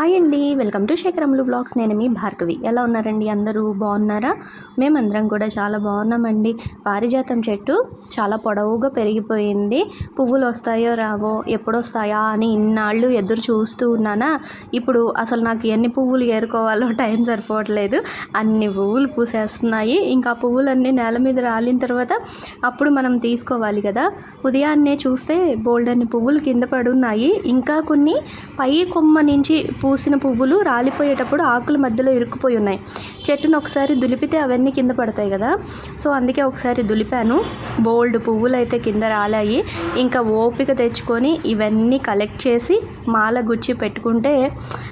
Hi అండి. Welcome to శేఖరములు blogs. నేను మీ భార్గవి. ఎలా ఉన్నారండి అందరూ? బాగున్నారా? మేమందరం కూడా చాలా బాగున్నామండి. పారిజాతం చెట్టు చాలా పొడవుగా పెరిగిపోయింది. పువ్వులు వస్తాయో రావో ఎప్పుడొస్తాయా అని ఇన్నాళ్ళు ఎదురు చూస్తూ ఉన్నానా? ఇప్పుడు అసలు నాకు ఎన్ని పువ్వులు ఏరుకోవాలో టైం సరిపోవట్లేదు. అన్ని పువ్వులు పూసేస్తున్నాయి. ఇంకా పువ్వులన్నీ నేల మీద రాలిన తర్వాత అప్పుడు మనం తీసుకోవాలి కదా. ఉదయాన్నే చూస్తే బోల్డ్ అన్ని పువ్వులు కింద పడున్నాయి. ఇంకా కొన్ని పై కొమ్మ నుంచి పూసిన పువ్వులు రాలిపోయేటప్పుడు ఆకుల మధ్యలో ఇరుక్కుపోయి ఉన్నాయి. చెట్టును ఒకసారి దులిపితే అవన్నీ కింద పడతాయి కదా. సో అందుకే ఒకసారి దులిపాను. బోల్డ్ పువ్వులు అయితే కింద రాలాయి. ఇంకా ఓపిక తెచ్చుకొని ఇవన్నీ కలెక్ట్ చేసి మాల గుచ్చి పెట్టుకుంటే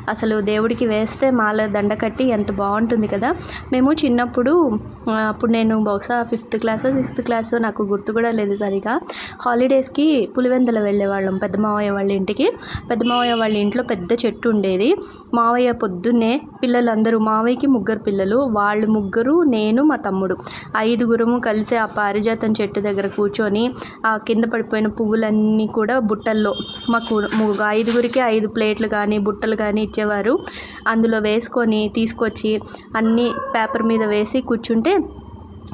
అసలు దేవుడికి వేస్తే మాల దండ కట్టి ఎంత బాగుంటుంది కదా. మేము చిన్నప్పుడు అప్పుడు నేను బహుశా ఫిఫ్త్ క్లాస్ సిక్స్త్ క్లాస్ నాకు గుర్తు కూడా లేదు సరిగా. హాలిడేస్కి పులివెందల వెళ్ళేవాళ్ళం పెద్ద మావయ్య వాళ్ళ ఇంటికి. పెద్ద మావయ్య వాళ్ళ ఇంట్లో పెద్ద చెట్టు ఉండేది. మావయ్య పొద్దున్నే పిల్లలందరూ మావయ్యకి ముగ్గురు పిల్లలు వాళ్ళు ముగ్గురు నేను మా తమ్ముడు. ఐదుగురము కలిసి ఆ పారిజాతం చెట్టు దగ్గర కూర్చొని ఆ కింద పడిపోయిన పువ్వులన్నీ కూడా బుట్టల్లో మాకు ఐదుగురికి ఐదు ప్లేట్లు కానీ బుట్టలు కానీ ఇచ్చేవారు. అందులో వేసుకొని తీసుకొచ్చి అన్నీ పేపర్ మీద వేసి కూర్చుంటే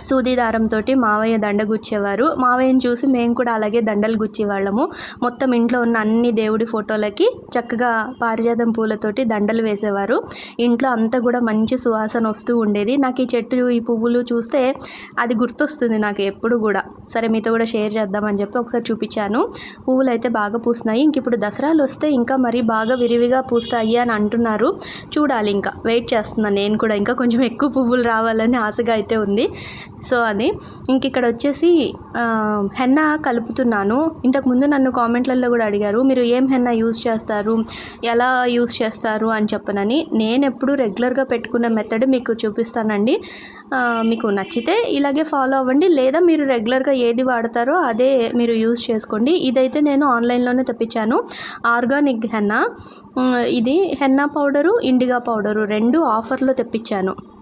సూది దారంతో మావయ్య దండ గుచ్చేవారు మావయ్యని చూసి మేము కూడా అలాగే దండలు గుచ్చేవాళ్ళము. మొత్తం ఇంట్లో ఉన్న అన్ని దేవుడి ఫోటోలకి చక్కగా పారిజాతం పూలతోటి దండలు వేసేవారు. ఇంట్లో అంతా కూడా మంచి సువాసన వస్తూ ఉండేది. నాకు ఈ చెట్టు ఈ పువ్వులు చూస్తే అది గుర్తొస్తుంది నాకు ఎప్పుడు కూడా. సరే మీతో కూడా షేర్ చేద్దామని చెప్పి ఒకసారి చూపించాను. పువ్వులు అయితే బాగా పూస్తున్నాయి. ఇంక ఇప్పుడు దసరాలు వస్తే ఇంకా మరీ బాగా విరివిగా పూస్తాయి అని అంటున్నారు. చూడాలి ఇంకా. వెయిట్ చేస్తున్నాను నేను కూడా. ఇంకా కొంచెం ఎక్కువ పువ్వులు రావాలని ఆశగా అయితే ఉంది. సో అది. ఇంక ఇక్కడ వచ్చేసి హెన్న కలుపుతున్నాను. ఇంతకుముందు నన్ను కామెంట్లలో కూడా అడిగారు మీరు ఏం హెన్న యూస్ చేస్తారు? ఎలా యూస్ చేస్తారు? అని చెప్పనని. నేను ఎప్పుడు రెగ్యులర్గా పెట్టుకున్న మెథడ్ మీకు చూపిస్తానండి. మీకు నచ్చితే ఇలాగే ఫాలో అవ్వండి. లేదా మీరు రెగ్యులర్గా ఏది వాడతారో అదే మీరు యూస్ చేసుకోండి. ఇదైతే నేను ఆన్లైన్లోనే తెప్పించాను. Organic henna. ఇది హెన్నా పౌడరు ఇండిగా పౌడరు రెండు ఆఫర్లో తెప్పించాను.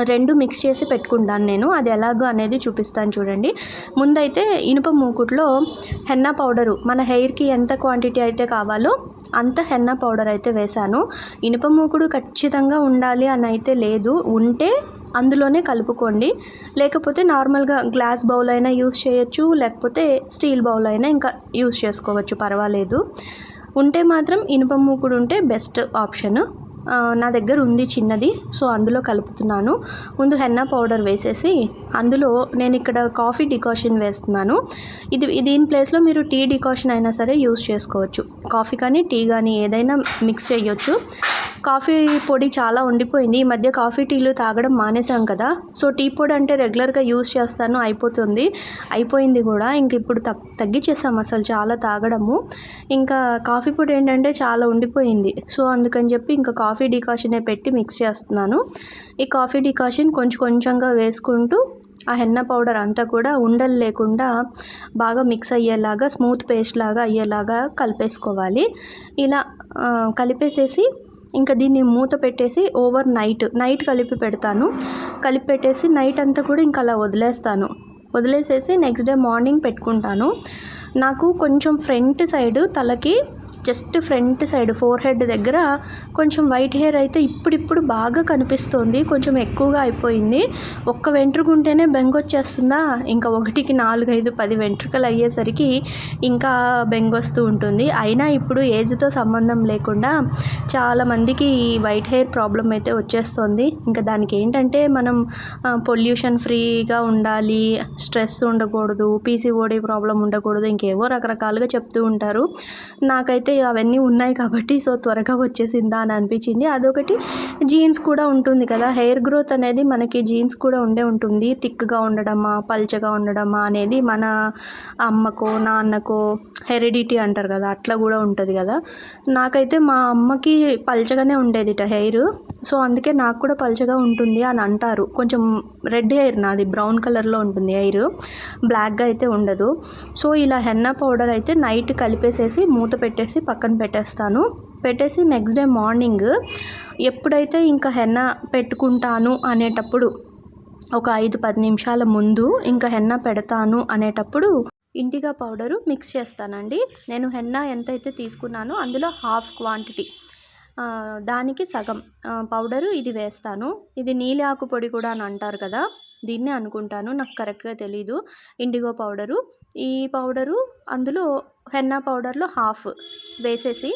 రెండు మిక్స్ చేసి పెట్టుకుంటాను నేను. అది ఎలాగో అనేది చూపిస్తాను చూడండి. ముందైతే ఇనుప మూకుట్లో హెన్నా పౌడరు. మన హెయిర్కి ఎంత క్వాంటిటీ అయితే కావాలో అంత హెన్నా పౌడర్ అయితే వేశాను. ఇనుప మూకుడు ఖచ్చితంగా ఉండాలి అని అయితే లేదు. ఉంటే అందులోనే కలుపుకోండి. లేకపోతే నార్మల్గా గ్లాస్ బౌల్ అయినా యూస్ చేయొచ్చు. లేకపోతే స్టీల్ బౌల్ అయినా ఇంకా యూస్ చేసుకోవచ్చు. పర్వాలేదు. ఉంటే మాత్రం ఇనుప మూకుడు ఉంటే బెస్ట్ ఆప్షన్. నా దగ్గర ఉంది చిన్నది సో అందులో కలుపుతున్నాను. ముందు హెన్నా పౌడర్ వేసేసి అందులో నేను ఇక్కడ కాఫీ డికాషన్ వేస్తున్నాను. ఇది దీని ప్లేస్లో మీరు టీ డికాషన్ అయినా సరే యూస్ చేసుకోవచ్చు. కాఫీ కానీ టీ కానీ ఏదైనా మిక్స్ చేయొచ్చు. కాఫీ పొడి చాలా ఉండిపోయింది. ఈ మధ్య కాఫీ టీలు తాగడం మానేసాం కదా. సో టీ పొడి అంటే రెగ్యులర్గా యూస్ చేస్తాను. అయిపోతుంది. అయిపోయింది కూడా. ఇంక ఇప్పుడు తగ్ తగ్గించేసాం అసలు చాలా తాగడము. ఇంకా కాఫీ పొడి ఏంటంటే చాలా ఉండిపోయింది. సో అందుకని చెప్పి ఇంకా కాఫీ డికాషనే పెట్టి మిక్స్ చేస్తున్నాను. ఈ కాఫీ డికాషన్ కొంచెం కొంచెంగా వేసుకుంటూ ఆ హెన్న పౌడర్ అంతా కూడా ఉండలు లేకుండా బాగా మిక్స్ అయ్యేలాగా స్మూత్ పేస్ట్ లాగా అయ్యేలాగా కలిపేసుకోవాలి. ఇలా కలిపేసేసి ఇంకా దీన్ని మూత పెట్టేసి ఓవర్ నైట్ నైట్ కలిపి పెడతాను. కలిపి పెట్టేసి నైట్ అంతా కూడా ఇంకా అలా వదిలేస్తాను. వదిలేసేసి నెక్స్ట్ డే మార్నింగ్ పెట్టుకుంటాను. నాకు కొంచెం ఫ్రంట్ సైడ్ తలకి just front side forehead దగ్గర కొంచెం వైట్ హెయిర్ అయితే ఇప్పుడిప్పుడు బాగా కనిపిస్తోంది. కొంచెం ఎక్కువగా అయిపోయింది. ఒక్క వెంట్రుకుంటేనే బెంగ వచ్చేస్తుందా? ఇంకా ఒకటికి నాలుగైదు పది వెంట్రుకలు అయ్యేసరికి ఇంకా బెంగ వస్తూ ఉంటుంది. అయినా ఇప్పుడు ఏజ్తో సంబంధం లేకుండా చాలామందికి ఈ వైట్ హెయిర్ ప్రాబ్లం అయితే వచ్చేస్తుంది. ఇంకా దానికి ఏంటంటే మనం పొల్యూషన్ ఫ్రీగా ఉండాలి స్ట్రెస్ ఉండకూడదు పీసీఓడి ప్రాబ్లం ఉండకూడదు ఇంకేవో రకరకాలుగా చెప్తూ ఉంటారు. నాకైతే అవన్నీ ఉన్నాయి కాబట్టి సో త్వరగా వచ్చేసిందా అని అనిపించింది. అదొకటి జీన్స్ కూడా ఉంటుంది కదా. హెయిర్ గ్రోత్ అనేది మనకి జీన్స్ కూడా ఉండే ఉంటుంది. థిక్గా ఉండడమా పల్చగా ఉండడమా అనేది మన అమ్మకో నాన్నకో హెరిడిటీ అంటారు కదా. అట్లా కూడా ఉంటుంది కదా. నాకైతే మా అమ్మకి పల్చగానే ఉండేదిట హెయిర్. సో అందుకే నాకు కూడా పల్చగా ఉంటుంది అని అంటారు. కొంచెం రెడ్ హెయిర్ నాది బ్రౌన్ కలర్లో ఉంటుంది హెయిర్. బ్లాక్గా అయితే ఉండదు. సో ఇలా హెన్నా పౌడర్ అయితే నైట్ కలిపేసేసి మూత పెట్టేసి పక్కన పెట్టేస్తాను. పెట్టేసి నెక్స్ట్ డే మార్నింగ్ ఎప్పుడైతే ఇంకా హెన్న పెట్టుకుంటాను అనేటప్పుడు ఒక ఐదు పది నిమిషాల ముందు ఇంకా హెన్న పెడతాను అనేటప్పుడు ఇండిగా పౌడరు మిక్స్ చేస్తానండి. నేను హెన్న ఎంతైతే తీసుకున్నానో అందులో హాఫ్ క్వాంటిటీ దానికి సగం పౌడరు ఇది వేస్తాను. ఇది నీలి ఆకు పొడి కూడా అని అంటారు కదా. దీన్నే అనుకుంటాను. నాకు కరెక్ట్గా తెలీదు. Indigo powder. ఈ పౌడరు అందులో హెన్నా పౌడర్లో హాఫ్ వేసేసి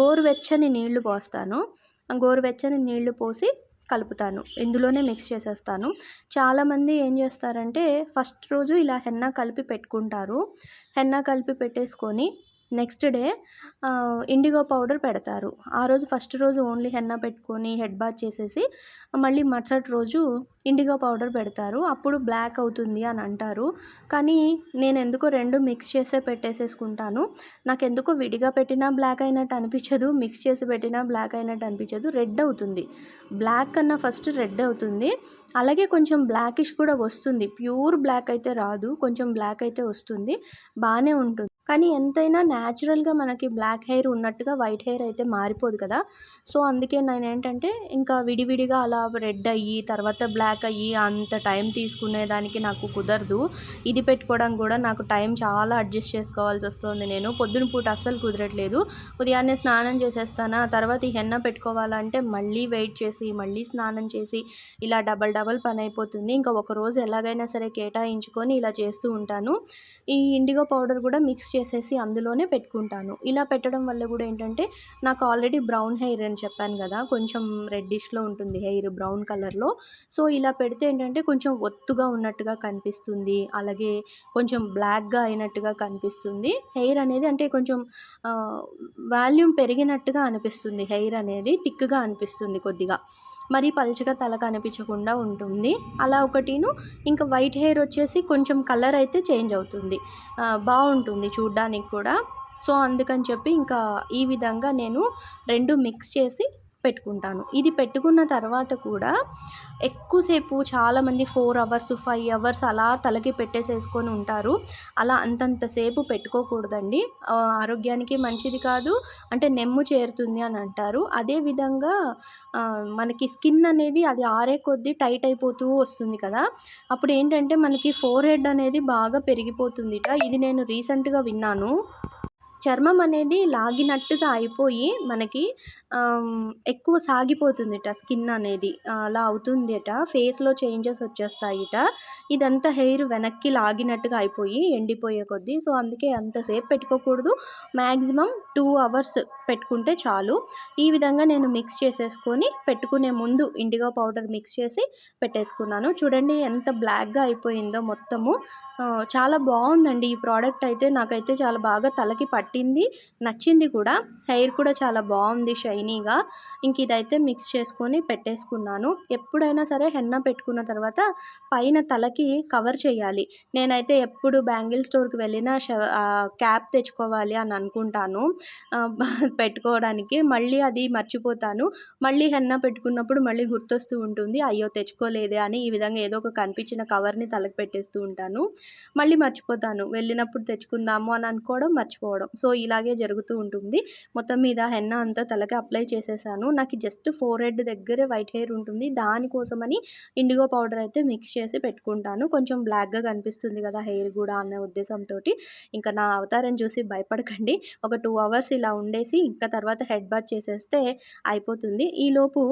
గోరువెచ్చని నీళ్ళు పోస్తాను. గోరువెచ్చని నీళ్ళు పోసి కలుపుతాను. ఇందులోనే మిక్స్ చేసేస్తాను. చాలామంది ఏం చేస్తారంటే ఫస్ట్ రోజు ఇలా హెన్నా కలిపి పెట్టుకుంటారు. హెన్నా కలిపి పెట్టేసుకొని నెక్స్ట్ డే ఇండిగో పౌడర్ పెడతారు. ఆ రోజు ఫస్ట్ రోజు ఓన్లీ హెన్న పెట్టుకొని హెడ్ బాత్ చేసేసి మళ్ళీ మరుసటి రోజు ఇండిగో పౌడర్ పెడతారు. అప్పుడు బ్లాక్ అవుతుంది అని అంటారు. కానీ నేను ఎందుకో రెండు మిక్స్ చేసే పెట్టేసేసుకుంటాను. నాకు ఎందుకో విడిగా పెట్టినా బ్లాక్ అయినట్టు అనిపించదు మిక్స్ చేసి పెట్టినా బ్లాక్ అయినట్టు అనిపించదు రెడ్ అవుతుంది. బ్లాక్ కన్నా ఫస్ట్ రెడ్ అవుతుంది. అలాగే కొంచెం బ్లాకిష్ కూడా వస్తుంది. ప్యూర్ బ్లాక్ అయితే రాదు కొంచెం బ్లాక్ అయితే వస్తుంది. బాగానే ఉంటుంది. కానీ ఎంతైనా న్యాచురల్గా మనకి బ్లాక్ హెయిర్ ఉన్నట్టుగా వైట్ హెయిర్ అయితే మారిపోదు కదా. సో అందుకే నేను ఏంటంటే ఇంకా విడివిడిగా అలా రెడ్ అయ్యి తర్వాత బ్లాక్ అయ్యి అంత టైం తీసుకునేదానికి నాకు కుదరదు. ఇది పెట్టుకోవడం కూడా నాకు టైం చాలా అడ్జస్ట్ చేసుకోవాల్సి వస్తుంది నేను. పొద్దున పూట అస్సలు కుదరట్లేదు. ఉదయాన్నే స్నానం చేసేస్తాను ఆ తర్వాత ఈ హెన్న పెట్టుకోవాలంటే మళ్ళీ వెయిట్ చేసి మళ్ళీ స్నానం చేసి ఇలా డబల్ డబల్ పని అయిపోతుంది. ఇంకా ఒక రోజు ఎలాగైనా సరే కేటాయించుకొని ఇలా చేస్తూ ఉంటాను. ఈ ఇండిగో పౌడర్ కూడా మిక్స్ చేసేసి అందులోనే పెట్టుకుంటాను. ఇలా పెట్టడం వల్ల కూడా ఏంటంటే నాకు ఆల్రెడీ బ్రౌన్ హెయిర్ అని చెప్పాను కదా కొంచెం రెడ్డిష్లో ఉంటుంది హెయిర్ బ్రౌన్ కలర్లో. సో ఇలా పెడితే ఏంటంటే కొంచెం ఒత్తుగా ఉన్నట్టుగా కనిపిస్తుంది. అలాగే కొంచెం బ్లాక్గా అయినట్టుగా కనిపిస్తుంది. హెయిర్ అనేది అంటే కొంచెం వాల్యూమ్ పెరిగినట్టుగా అనిపిస్తుంది. హెయిర్ అనేది థిక్గా అనిపిస్తుంది కొద్దిగా. మరీ పల్చగా తల కనిపించకుండా ఉంటుంది. అలా ఒకటిను ఇంకా వైట్ హెయిర్ వచ్చేసి కొంచెం కలర్ అయితే చేంజ్ అవుతుంది. బాగుంటుంది చూడ్డానికి కూడా. సో అందుకని చెప్పి ఇంకా ఈ విధంగా నేను రెండు మిక్స్ చేసి పెట్టుకుంటాను. ఇది పెట్టుకున్న తర్వాత కూడా ఎక్కువసేపు చాలామంది ఫోర్ అవర్స్ ఫైవ్ అవర్స్ అలా తలకి పెట్టేసేసుకొని ఉంటారు. అలా అంతంతసేపు పెట్టుకోకూడదండి. ఆరోగ్యానికి మంచిది కాదు అంటే నెమ్ము చేరుతుంది అని అంటారు. అదేవిధంగా మనకి స్కిన్ అనేది అది ఆరే కొద్దీ టైట్ అయిపోతూ వస్తుంది కదా. అప్పుడు ఏంటంటే మనకి ఫోర్ హెడ్ అనేది బాగా పెరిగిపోతుందిట. ఇది నేను రీసెంట్గా విన్నాను. చర్మం అనేది లాగినట్టుగా అయిపోయి మనకి ఎక్కువ సాగిపోతుందిట స్కిన్ అనేది. అలా అవుతుందిట. ఫేస్లో చేంజెస్ వచ్చేస్తాయిట. ఇదంతా హెయిర్ వెనక్కి లాగినట్టుగా అయిపోయి ఎండిపోయే కొద్దీ. సో అందుకే అంతసేపు పెట్టుకోకూడదు. మ్యాక్సిమం టూ అవర్స్ పెట్టుకుంటే చాలు. ఈ విధంగా నేను మిక్స్ చేసేసుకొని పెట్టుకునే ముందు ఇండిగో పౌడర్ మిక్స్ చేసి పెట్టేసుకున్నాను. చూడండి ఎంత బ్లాక్గా అయిపోయిందో మొత్తము. చాలా బాగుందండి ఈ ప్రోడక్ట్ అయితే. నాకైతే చాలా బాగా తలకి పట్టింది. నచ్చింది కూడా. హెయిర్ కూడా చాలా బాగుంది షైనీగా. ఇంక ఇదైతే మిక్స్ చేసుకొని పెట్టేసుకున్నాను. ఎప్పుడైనా సరే హెన్న పెట్టుకున్న తర్వాత పైన తలకి కవర్ చేయాలి. నేనైతే ఎప్పుడు బ్యాంగిల్ స్టోర్కి వెళ్ళినా క్యాప్ తెచ్చుకోవాలి అని అనుకుంటాను. పెట్టుకోవడానికి. మళ్ళీ అది మర్చిపోతాను. మళ్ళీ హెన్న పెట్టుకున్నప్పుడు మళ్ళీ గుర్తొస్తూ ఉంటుంది. అయ్యో తెచ్చుకోలేదే అని ఈ విధంగా ఏదో ఒక కనిపించిన కవర్ని తలకి పెట్టేస్తూ ఉంటాను. మళ్ళీ మర్చిపోతాను. వెళ్ళినప్పుడు తెచ్చుకుందాము అని అనుకోవడం మర్చిపోవడం. సో ఇలాగే జరుగుతూ ఉంటుంది. మొత్తం మీద హెన్న అంతా తలకి అప్లై చేసేసాను. నాకు జస్ట్ ఫోర్ హెడ్ దగ్గరే వైట్ హెయిర్ ఉంటుంది. దానికోసమని ఇండిగో పౌడర్ అయితే మిక్స్ చేసి పెట్టుకుంటాను. కొంచెం బ్లాక్గా కనిపిస్తుంది కదా హెయిర్ కూడా అనే ఉద్దేశంతో ఇంకా నా అవతారం చూసి భయపడకండి. ఒక టూ అవర్స్ ఇలా ఉండేసి ఇంకా తర్వాత హెడ్ బాత్ చేసేస్తే అయిపోతుంది. ఈలోపు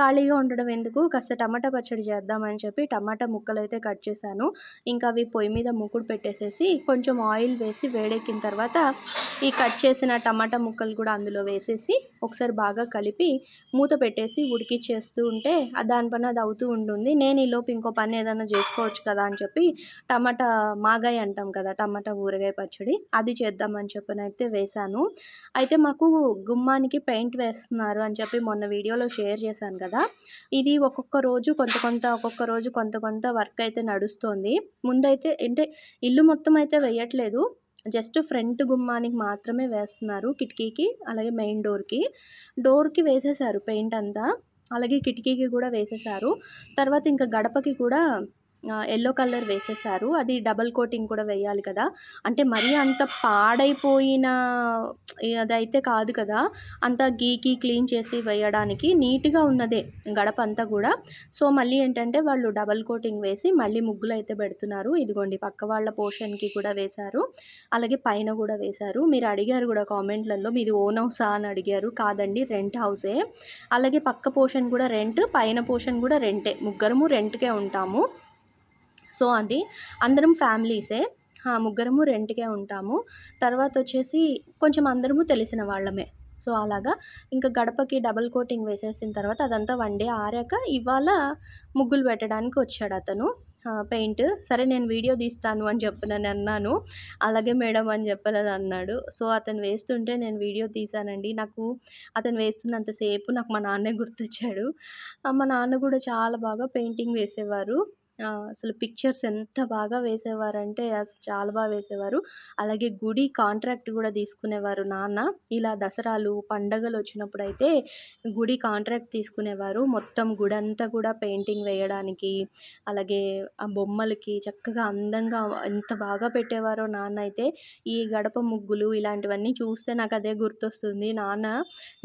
ఖాళీగా ఉండడం ఎందుకు? కాస్త టమాటా పచ్చడి చేద్దామని చెప్పి టమాటా ముక్కలు అయితే కట్ చేశాను. ఇంకా అవి పొయ్యి మీద ముక్కుడు పెట్టేసేసి కొంచెం ఆయిల్ వేసి వేడెక్కిన తర్వాత ఈ కట్ చేసిన టమాటా ముక్కలు కూడా అందులో వేసేసి ఒకసారి బాగా కలిపి మూత పెట్టేసి ఉడికిచ్చేస్తూ ఉంటే దానిపైన దాని పని అది అవుతూ ఉంటుంది. నేను ఈలోపు ఇంకో పని ఏదైనా చేసుకోవచ్చు కదా అని చెప్పి టమాటా మాగాయ అంటాం కదా టమాటా ఊరగాయ పచ్చడి అది చేద్దామని చెప్పని అయితే వేశాను. అయితే మాకు గుమ్మానికి పెయింట్ వేస్తున్నారు అని చెప్పి మొన్న వీడియోలో షేర్ చేశాను కదా. ఇది ఒక్కొక్క రోజు కొంత కొంత ఒక్కొక్క రోజు కొంత కొంత వర్క్ అయితే నడుస్తోంది. ముందైతే అంటే ఇల్లు మొత్తం అయితే వేయట్లేదు. జస్ట్ ఫ్రంట్ గుమ్మానికి మాత్రమే వేస్తున్నారు కిటికీకి అలాగే మెయిన్ డోర్కి. డోర్కి వేసేసారు పెయింట్ అంతా అలాగే కిటికీకి కూడా వేసేసారు తర్వాత ఇంకా గడపకి కూడా ఎల్లో కలర్ వేసేసారు. అది డబల్ కోటింగ్ కూడా వేయాలి కదా. అంటే మరీ అంత పాడైపోయిన అదైతే కాదు కదా అంత గీకి క్లీన్ చేసి వేయడానికి నీట్గా ఉన్నదే గడప అంతా కూడా. సో మళ్ళీ ఏంటంటే వాళ్ళు డబల్ కోటింగ్ వేసి మళ్ళీ ముగ్గులు అయితే పెడుతున్నారు. ఇదిగోండి పక్క వాళ్ళ పోర్షన్కి కూడా వేశారు. అలాగే పైన కూడా వేశారు. మీరు అడిగారు కూడా కామెంట్లలో మీది ఓన్ హౌసా అని అడిగారు. కాదండి రెంట్ హౌసే అలాగే పక్క పోర్షన్ కూడా రెంట్ పైన పోర్షన్ కూడా రెంటే ముగ్గురము రెంట్కే ఉంటాము. సో అది అందరం ఫ్యామిలీసే. ముగ్గురము రెంట్కే ఉంటాము. తర్వాత వచ్చేసి కొంచెం అందరము తెలిసిన వాళ్ళమే. సో అలాగా ఇంకా గడపకి డబల్ కోటింగ్ వేసేసిన తర్వాత అదంతా వన్ డే ఆరాక ఇవాళ ముగ్గులు పెట్టడానికి వచ్చాడు అతను. పెయింట్. సరే నేను వీడియో తీస్తాను అని చెప్పనని అన్నాను. అలాగే మేడం అని చెప్పనని అన్నాడు. సో అతను వేస్తుంటే నేను వీడియో తీశానండి. నాకు అతను వేస్తున్నంతసేపు నాకు మా నాన్నే గుర్తొచ్చాడు. మా నాన్న కూడా చాలా బాగా పెయింటింగ్ వేసేవారు. అసలు పిక్చర్స్ ఎంత బాగా వేసేవారంటే అసలు చాలా బాగా వేసేవారు. అలాగే గుడి కాంట్రాక్ట్ కూడా తీసుకునేవారు నాన్న. ఇలా దసరాలు పండగలు వచ్చినప్పుడు అయితే గుడి కాంట్రాక్ట్ తీసుకునేవారు. మొత్తం గుడి అంతా కూడా పెయింటింగ్ వేయడానికి అలాగే ఆ బొమ్మలకి చక్కగా అందంగా ఎంత బాగా పెట్టేవారో నాన్న అయితే ఈ గడప ముగ్గులు ఇలాంటివన్నీ చూస్తే నాకు అదే గుర్తొస్తుంది. నాన్న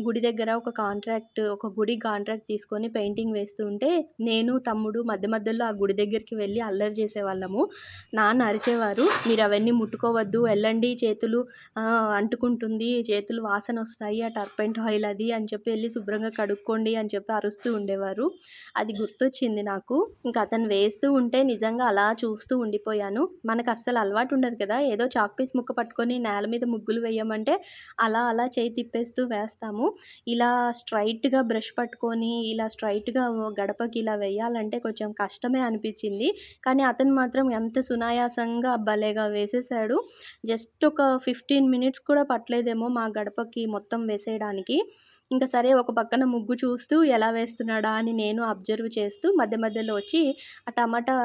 గుడి దగ్గర ఒక కాంట్రాక్ట్ ఒక గుడి కాంట్రాక్ట్ తీసుకొని పెయింటింగ్ వేస్తూ ఉంటే నేను తమ్ముడు మధ్య మధ్యలో ఆ గుడి దగ్గర దగ్గరికి వెళ్ళి అల్లరి చేసేవాళ్ళము. నాన్న అరిచేవారు మీరు అవన్నీ ముట్టుకోవద్దు వెళ్ళండి చేతులు అంటుకుంటుంది చేతులు వాసన వస్తాయి ఆ టర్పెంట్ ఆయిల్ అది అని చెప్పి వెళ్ళి శుభ్రంగా కడుక్కోండి అని చెప్పి అరుస్తూ ఉండేవారు. అది గుర్తొచ్చింది నాకు. ఇంకా అతను వేస్తూ ఉంటే నిజంగా అలా చూస్తూ ఉండిపోయాను. మనకు అస్సలు అలవాటు ఉండదు కదా. ఏదో చాక్ పీస్ ముక్క పట్టుకొని నేల మీద ముగ్గులు వేయమంటే అలా అలా చేయి తిప్పేస్తూ వేస్తాము. ఇలా స్ట్రైట్గా బ్రష్ పట్టుకొని ఇలా స్ట్రైట్గా గడపకి ఇలా వేయాలంటే కొంచెం కష్టమే అనిపించింది కానీ అతను మాత్రం ఎంత సునాయాసంగా భలేగా వేసేసాడు జస్ట్ ఒక ఫిఫ్టీన్ మినిట్స్ కూడా పట్టలేదేమో మా గడపకి మొత్తం వేసేయడానికి. ఇంకా సరే ఒక పక్కన ముగ్గు చూస్తూ ఎలా వేస్తున్నాడా? అని నేను అబ్జర్వ్ చేస్తూ మధ్య మధ్యలో వచ్చి ఆ టమాటా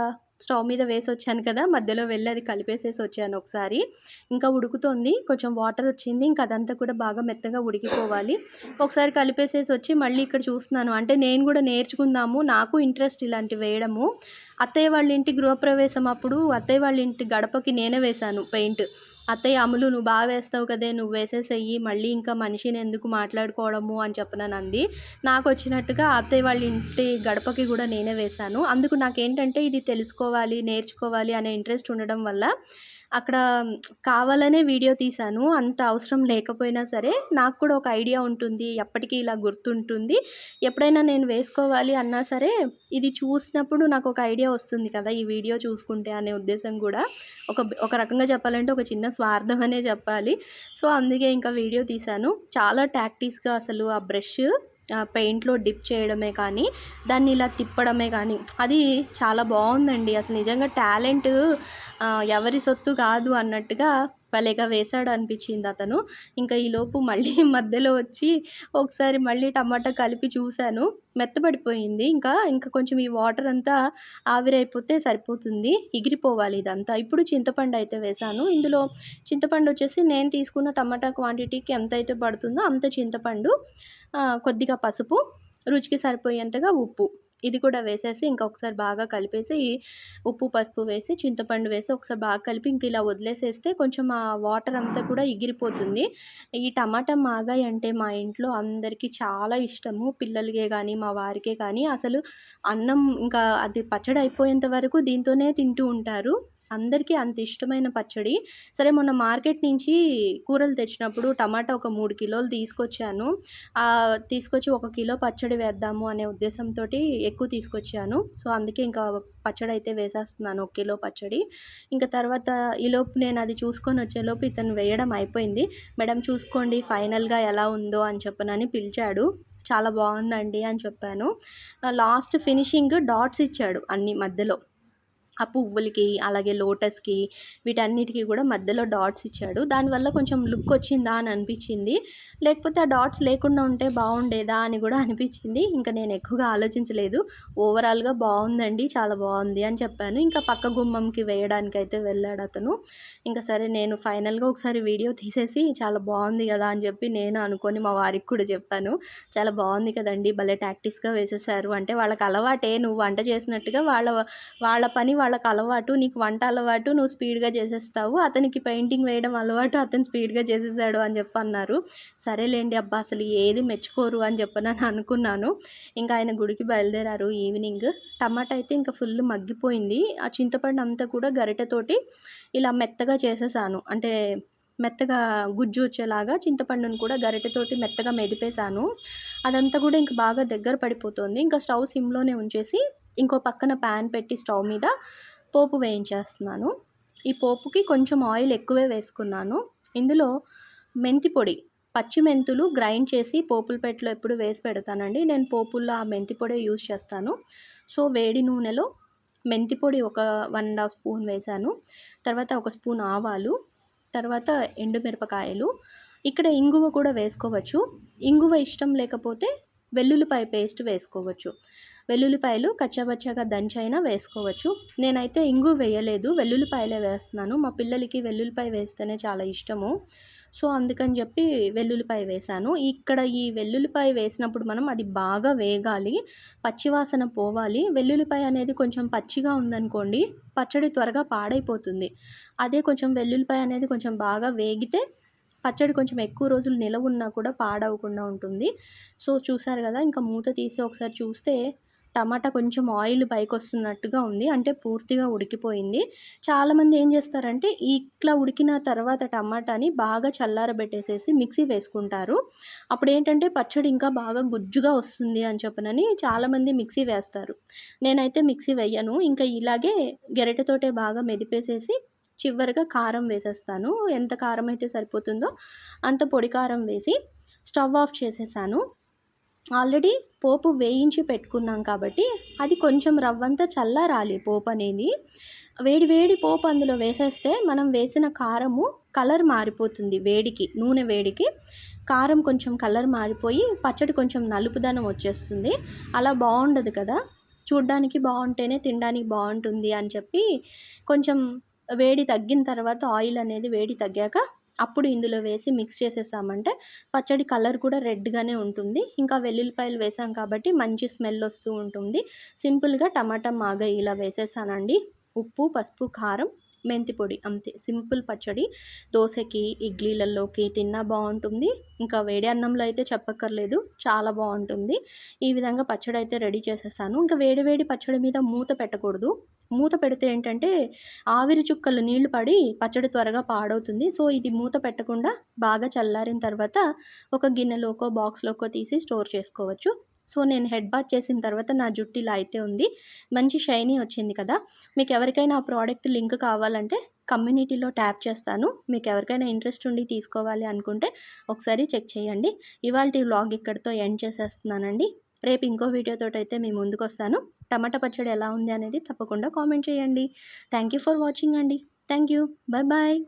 స్టవ్ మీద వేసి వచ్చాను కదా మధ్యలో వెళ్ళి అది కలిపేసేసి వచ్చాను ఒకసారి. ఇంకా ఉడుకుతోంది కొంచెం వాటర్ వచ్చింది ఇంకా అదంతా కూడా బాగా మెత్తగా ఉడికిపోవాలి. ఒకసారి కలిపేసేసి వచ్చి మళ్ళీ ఇక్కడ చూస్తున్నాను. అంటే నేను కూడా నేర్చుకుందాము నాకు ఇంట్రెస్ట్ ఇలాంటివి వేయడము. అత్తయ్య వాళ్ళ ఇంటి గృహప్రవేశం అప్పుడు అత్తయ్య వాళ్ళ ఇంటి గడపకి నేనే వేశాను పెయింట్. అత్తయ్య అమ్ములు నువ్వు బాగా వేస్తావు కదే నువ్వు వేసేసేయి మళ్ళీ ఇంకా మనిషిని ఎందుకు మాట్లాడుకోవడము అని చెప్పనని అంది నాకు వచ్చినట్టుగా అత్తయ్య వాళ్ళ ఇంటి గడపకి కూడా నేనే వేశాను. అందుకు నాకేంటంటే ఇది తెలుసుకోవాలి నేర్చుకోవాలి అనే ఇంట్రెస్ట్ ఉండడం వల్ల అక్కడ కావాలనే వీడియో తీశాను. అంత అవసరం లేకపోయినా సరే నాకు కూడా ఒక ఐడియా ఉంటుంది. ఎప్పటికీ ఇలా గుర్తుంటుంది. ఎప్పుడైనా నేను వేసుకోవాలి అన్నా సరే ఇది చూసినప్పుడు నాకు ఒక ఐడియా వస్తుంది కదా ఈ వీడియో చూసుకుంటే అనే ఉద్దేశం కూడా. ఒక ఒక రకంగా చెప్పాలంటే ఒక చిన్న స్వార్థం అనే చెప్పాలి. సో అందుకే ఇంకా వీడియో తీశాను. చాలా టాక్టీస్గా అసలు ఆ బ్రష్ పెయింట్లో డిప్ చేయడమే కానీ దాన్ని ఇలా తిప్పడమే కానీ అది చాలా బాగుందండి. అసలు నిజంగా టాలెంట్ ఎవరి సొత్తు కాదు అన్నట్టుగా భలేగా వేశాడు అనిపించింది అతను. ఇంకా ఈలోపు మళ్ళీ మధ్యలో వచ్చి ఒకసారి మళ్ళీ టమాటా కలిపి చూశాను. మెత్తబడిపోయింది. ఇంకా ఇంకా కొంచెం ఈ వాటర్ అంతా ఆవిరైపోతే సరిపోతుంది. ఎగిరిపోవాలి ఇదంతా. ఇప్పుడు చింతపండు అయితే వేశాను ఇందులో చింతపండు వచ్చేసి నేను తీసుకున్న టమాటా క్వాంటిటీకి ఎంత అయితే పడుతుందో అంత చింతపండు కొద్దిగా పసుపు రుచికి సరిపోయేంతగా ఉప్పు. ఇది కూడా వేసేసి ఇంకొకసారి బాగా కలిపేసి ఉప్పు పసుపు వేసి చింతపండు వేసి ఒకసారి బాగా కలిపి ఇంక ఇలా వదిలేసేస్తే కొంచెం ఆ వాటర్ అంతా కూడా ఎగిరిపోతుంది. ఈ టమాటా మాగాయి అంటే మా ఇంట్లో అందరికీ చాలా ఇష్టము. పిల్లలకే కానీ మా వారికే కానీ అసలు అన్నం ఇంకా అది పచ్చడి అయిపోయేంత వరకు దీంతోనే తింటూ ఉంటారు. అందరికీ అంత ఇష్టమైన పచ్చడి. సరే మొన్న మార్కెట్ నుంచి కూరలు తెచ్చినప్పుడు టమాటా ఒక మూడు కిలోలు తీసుకొచ్చాను. తీసుకొచ్చి ఒక కిలో పచ్చడి వేద్దాము అనే ఉద్దేశంతో ఎక్కువ తీసుకొచ్చాను. సో అందుకే ఇంకా పచ్చడి అయితే వేసేస్తున్నాను ఒక కిలో పచ్చడి. ఇంకా తర్వాత ఈలోపు నేను అది చూసుకొని వచ్చేలోపు ఇతను వేయడం అయిపోయింది. మేడం చూసుకోండి ఫైనల్గా ఎలా ఉందో అని చెప్పనని పిలిచాడు. చాలా బాగుందండి అని చెప్పాను. లాస్ట్ ఫినిషింగ్ డాట్స్ ఇచ్చాడు అన్ని మధ్యలో. ఆ పువ్వులకి అలాగే లోటస్కి వీటన్నిటికీ కూడా మధ్యలో డాట్స్ ఇచ్చాడు. దానివల్ల కొంచెం లుక్ వచ్చిందా అని అనిపించింది. లేకపోతే ఆ డాట్స్ లేకుండా ఉంటే బాగుండేదా అని కూడా అనిపించింది. ఇంకా నేను ఎక్కువగా ఆలోచించలేదు. ఓవరాల్గా బాగుందండి చాలా బాగుంది అని చెప్పాను. ఇంకా పక్క గుమ్మంకి వేయడానికి అయితే వెళ్ళాడు అతను. ఇంకా సరే నేను ఫైనల్గా ఒకసారి వీడియో తీసేసి చాలా బాగుంది కదా అని చెప్పి నేను అనుకొని మా వారికి కూడా చెప్పాను. చాలా బాగుంది కదండి భలే ప్రాక్టీస్గా వేసేసారు. అంటే వాళ్ళకి అలవాటే నువ్వు వంట చేసినట్టుగా వాళ్ళ వాళ్ళ పని వాళ్ళకి అలవాటు నీకు వంట అలవాటు నువ్వు స్పీడ్గా చేసేస్తావు అతనికి పెయింటింగ్ వేయడం అలవాటు అతను స్పీడ్గా చేసేసాడు అని చెప్పి అన్నారు. సరేలేండి అబ్బా అసలు ఏది మెచ్చుకోరు అని చెప్పనని అనుకున్నాను. ఇంకా ఆయన గుడికి బయలుదేరారు ఈవినింగ్. టమాటా అయితే ఇంకా ఫుల్ మగ్గిపోయింది. ఆ చింతపండు అంతా కూడా గరిటెతోటి ఇలా మెత్తగా చేసేసాను. అంటే మెత్తగా గుజ్జు వచ్చేలాగా చింతపండును కూడా గరిటెతోటి మెత్తగా మెదిపేశాను. అదంతా కూడా ఇంకా బాగా దగ్గర పడిపోతుంది. ఇంకా స్టవ్ సిమ్లోనే ఉంచేసి ఇంకో పక్కన ప్యాన్ పెట్టి స్టవ్ మీద పోపు వేయించేస్తున్నాను. ఈ పోపుకి కొంచెం ఆయిల్ ఎక్కువే వేసుకున్నాను. ఇందులో మెంతి పొడి పచ్చి మెంతులు గ్రైండ్ చేసి పోపుల పెట్టలో ఎప్పుడు వేసి పెడతానండి. నేను పోపుల్లో ఆ మెంతి పొడి యూజ్ చేస్తాను. సో వేడి నూనెలో మెంతి పొడి ఒక వన్ అండ్ హాఫ్ స్పూన్ వేశాను. తర్వాత ఒక స్పూన్ ఆవాలు తర్వాత ఎండుమిరపకాయలు ఇక్కడ ఇంగువ కూడా వేసుకోవచ్చు. ఇంగువ ఇష్టం లేకపోతే వెల్లుల్లిపాయ పేస్ట్ వేసుకోవచ్చు. వెల్లుల్లిపాయలు కచ్చబచ్చగా దంచైనా వేసుకోవచ్చు. నేనైతే ఇంగు వేయలేదు. వెల్లుల్లిపాయలే వేస్తున్నాను. మా పిల్లలకి వెల్లుల్లిపాయ వేస్తేనే చాలా ఇష్టము. సో అందుకని చెప్పి వెల్లుల్లిపాయ వేశాను. ఇక్కడ ఈ వెల్లుల్లిపాయ వేసినప్పుడు మనం అది బాగా వేగాలి. పచ్చివాసన పోవాలి. వెల్లుల్లిపాయ అనేది కొంచెం పచ్చిగా ఉందనుకోండి పచ్చడి త్వరగా పాడైపోతుంది. అదే కొంచెం వెల్లుల్లిపాయ అనేది కొంచెం బాగా వేగితే పచ్చడి కొంచెం ఎక్కువ రోజులు నిలవ ఉన్నా కూడా పాడవకుండా ఉంటుంది. సో చూసారు కదా ఇంకా మూత తీసి ఒకసారి చూస్తే టమాటా కొంచెం ఆయిల్ పైకి వస్తున్నట్టుగా ఉంది. అంటే పూర్తిగా ఉడికిపోయింది. చాలామంది ఏం చేస్తారంటే ఇట్లా ఉడికిన తర్వాత టమాటాని బాగా చల్లారబెట్టేసేసి మిక్సీ వేసుకుంటారు. అప్పుడు ఏంటంటే పచ్చడి ఇంకా బాగా గుజ్జుగా వస్తుంది అని చెప్పనని చాలామంది మిక్సీ వేస్తారు. నేనైతే మిక్సీ వేయను. ఇంకా ఇలాగే గెరటతోటే బాగా మెదిపేసేసి చివరిగా కారం వేసేస్తాను. ఎంత కారం అయితే సరిపోతుందో అంత పొడి కారం వేసి స్టవ్ ఆఫ్ చేసేసాను. ఆల్రెడీ పోపు వేయించి పెట్టుకున్నాం కాబట్టి అది కొంచెం రవ్వంతా చల్లారాలి పోపు అనేది. వేడి వేడి పోపు అందులో వేసేస్తే మనం వేసిన కారము కలర్ మారిపోతుంది వేడికి నూనె వేడికి. కారం కొంచెం కలర్ మారిపోయి పచ్చడి కొంచెం నలుపుదనం వచ్చేస్తుంది. అలా బాగుండదు కదా. చూడ్డానికి బాగుంటేనే తినడానికి బాగుంటుంది అని చెప్పి కొంచెం వేడి తగ్గిన తర్వాత ఆయిల్ అనేది వేడి తగ్గాక అప్పుడు ఇందులో వేసి మిక్స్ చేసేసామంటే పచ్చడి కలర్ కూడా రెడ్గానే ఉంటుంది. ఇంకా వెల్లుల్లిపాయలు వేసాం కాబట్టి మంచి స్మెల్ వస్తూ ఉంటుంది. సింపుల్గా టమాటా మాగ ఇలా వేసేసానండి. ఉప్పు పసుపు కారం మెంతి పొడి అంతే. సింపుల్ పచ్చడి. దోశకి ఇడ్లీలలోకి తిన్నా బాగుంటుంది. ఇంకా వేడి అన్నంలో అయితే చెప్పక్కర్లేదు. చాలా బాగుంటుంది. ఈ విధంగా పచ్చడి అయితే రెడీ చేసేసాను. ఇంకా వేడి వేడి పచ్చడి మీద మూత పెట్టకూడదు. మూత పెడితే ఏంటంటే ఆవిరి చుక్కలు నీళ్ళు పడి పచ్చడి త్వరగా పాడవుతుంది. సో ఇది మూత పెట్టకుండా బాగా చల్లారిన తర్వాత ఒక గిన్నెలోకో బాక్స్లోకో తీసి స్టోర్ చేసుకోవచ్చు. సో నేను హెడ్ బాత్ చేసిన తర్వాత నా జుట్టు ఇలా అయితే ఉంది. మంచి షైనీ వచ్చింది కదా. మీకు ఎవరికైనా ఆ ప్రోడక్ట్ లింక్ కావాలంటే కమ్యూనిటీలో ట్యాప్ చేస్తాను. మీకు ఎవరికైనా ఇంట్రెస్ట్ ఉండి తీసుకోవాలి అనుకుంటే ఒకసారి చెక్ చేయండి. ఇవాళ వ్లాగ్ ఇక్కడితో ఎండ్ చేసేస్తున్నానండి. రేపు ఇంకో వీడియోతో అయితే మీ ముందుకు వస్తాను. టమాటా పచ్చడి ఎలా ఉంది అనేది తప్పకుండా కామెంట్ చేయండి. థ్యాంక్ యూ ఫర్ వాచింగ్ అండి. Thank you bye bye.